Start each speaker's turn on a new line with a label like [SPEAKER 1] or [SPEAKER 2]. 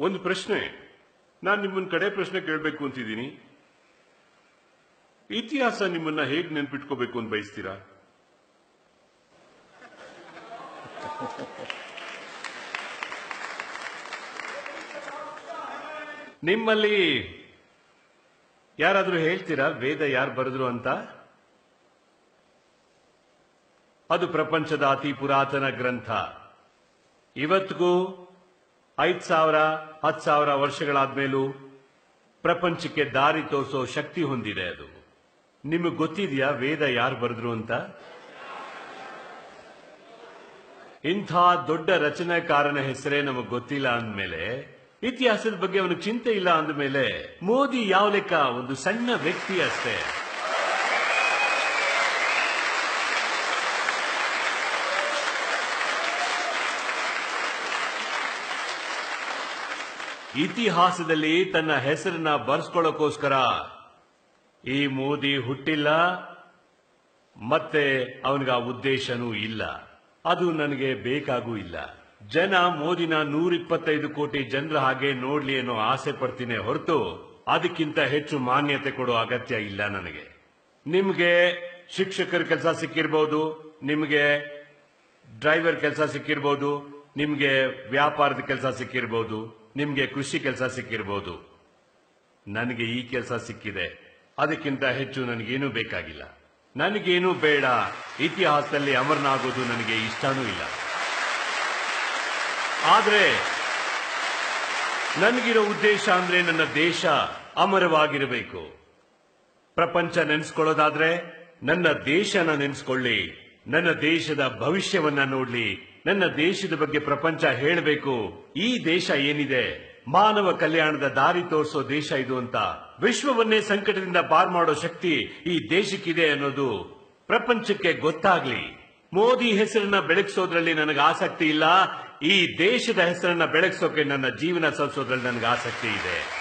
[SPEAKER 1] ಒಂದು ಪ್ರಶ್ನೆ. ನಾನು ನಿಮ್ಮನ್ನ ಕಡೆ ಪ್ರಶ್ನೆ ಕೇಳಬೇಕು ಅಂತಿದ್ದೀನಿ. ಇತಿಹಾಸ ನಿಮ್ಮನ್ನ ಹೇಗೆ ನೆನ್ಪಿಟ್ಕೋಬೇಕು ಅಂತ ಬಯಸ್ತೀರಾ? ನಿಮ್ಮಲ್ಲಿ ಯಾರಾದರೂ ಹೇಳ್ತೀರಾ, ವೇದ ಯಾರು ಬರೆದ್ರು ಅಂತ? ಅದು ಪ್ರಪಂಚದ ಅತಿ ಪುರಾತನ ಗ್ರಂಥ. ಇವತ್ತಿಗೂ ಐದ್ ಸಾವಿರ, ಹತ್ತು ಸಾವಿರ ವರ್ಷಗಳಾದ್ಮೇಲೂ ಪ್ರಪಂಚಕ್ಕೆ ದಾರಿ ತೋರಿಸೋ ಶಕ್ತಿ ಹೊಂದಿದೆ ಅದು. ನಿಮಗೆ ಗೊತ್ತಿದೆಯಾ ವೇದ ಯಾರು ಬರೆದ್ರು ಅಂತ? ಇಂಥ ದೊಡ್ಡ ರಚನಾಕಾರನ ಹೆಸರೇ ನಮಗೆ ಗೊತ್ತಿಲ್ಲ ಅಂದಮೇಲೆ, ಇತಿಹಾಸದ ಬಗ್ಗೆ ಅವನಿಗೆ ಚಿಂತೆ ಇಲ್ಲ ಅಂದಮೇಲೆ, ಮೋದಿ ಯಾವ ಲೆಕ್ಕ, ಒಂದು ಸಣ್ಣ ವ್ಯಕ್ತಿ ಅಷ್ಟೇ. ಇತಿಹಾಸದಲ್ಲಿ ತನ್ನ ಹೆಸರನ್ನ ಬರ್ಸ್ಕೊಳ್ಳೋಕೋಸ್ಕರ ಈ ಮೋದಿ ಹುಟ್ಟಿಲ್ಲ, ಮತ್ತೆ ಅವನಿಗೆ ಆ ಉದ್ದೇಶನೂ ಇಲ್ಲ. ಅದು ನನಗೆ ಬೇಕಾಗೂ ಇಲ್ಲ. ಜನ ಮೋದಿನ ನೂರಿಪ್ಪತ್ತೈದು ಕೋಟಿ ಜನರ ಹಾಗೆ ನೋಡ್ಲಿ ಅನ್ನೋ ಆಸೆ ಪಡ್ತೀನಿ ಹೊರತು ಅದಕ್ಕಿಂತ ಹೆಚ್ಚು ಮಾನ್ಯತೆ ಕೊಡೋ ಅಗತ್ಯ ಇಲ್ಲ ನನಗೆ. ನಿಮಗೆ ಶಿಕ್ಷಕರ ಕೆಲಸ ಸಿಕ್ಕಿರ್ಬೋದು, ನಿಮಗೆ ಡ್ರೈವರ್ ಕೆಲಸ ಸಿಕ್ಕಿರ್ಬೋದು, ನಿಮಗೆ ವ್ಯಾಪಾರದ ಕೆಲಸ ಸಿಕ್ಕಿರ್ಬೋದು. ನಿಮ್ಗೆ ಕೃಷಿ ಕೆಲಸ ಸಿಕ್ಕಿರ್ಬೋದು. ನನಗೆ ಈ ಕೆಲಸ ಸಿಕ್ಕಿದೆ. ಅದಕ್ಕಿಂತ ಹೆಚ್ಚು ನನಗೇನೂ ಬೇಕಾಗಿಲ್ಲ. ನನಗೇನೂ ಬೇಡ. ಇತಿಹಾಸದಲ್ಲಿ ಅಮರನಾಗೋದು ನನಗೆ ಇಷ್ಟನೂ ಇಲ್ಲ. ಆದರೆ, ನನಗಿರೋ ಉದ್ದೇಶ ಅಂದ್ರೆ ನನ್ನ ದೇಶ ಅಮರವಾಗಿರಬೇಕು. ಪ್ರಪಂಚ ನೆನೆಸ್ಕೊಳ್ಳೋದಾದ್ರೆ, ನನ್ನ ದೇಶನ ನೆನೆಸ್ಕೊಳ್ಳಿ. ನನ್ನ ದೇಶದ ಭವಿಷ್ಯವನ್ನ ನೋಡ್ಲಿ. ನನ್ನ ದೇಶದ ಬಗ್ಗೆ ಪ್ರಪಂಚ ಹೇಳಬೇಕು. ಈ ದೇಶ ಏನಿದೆ? ಮಾನವ ಕಲ್ಯಾಣದ ದಾರಿ ತೋರಿಸೋ ದೇಶ ಇದು ಅಂತ. ವಿಶ್ವವನ್ನೇ ಸಂಕಟದಿಂದ ಪಾರ್ ಮಾಡೋ ಶಕ್ತಿ ಈ ದೇಶಕ್ಕಿದೆ ಅನ್ನೋದು ಪ್ರಪಂಚಕ್ಕೆ ಗೊತ್ತಾಗ್ಲಿ. ಮೋದಿ ಹೆಸರನ್ನ ಬೆಳಗಿಸೋದ್ರಲ್ಲಿ ನನಗೆ ಆಸಕ್ತಿ ಇಲ್ಲ. ಈ ದೇಶದ ಹೆಸರನ್ನ ಬೆಳಗಿಸೋಕೆ ನನ್ನ ಜೀವನ ಸಲ್ಲಿಸೋದ್ರಲ್ಲಿ ನನಗೆ ಆಸಕ್ತಿ ಇದೆ.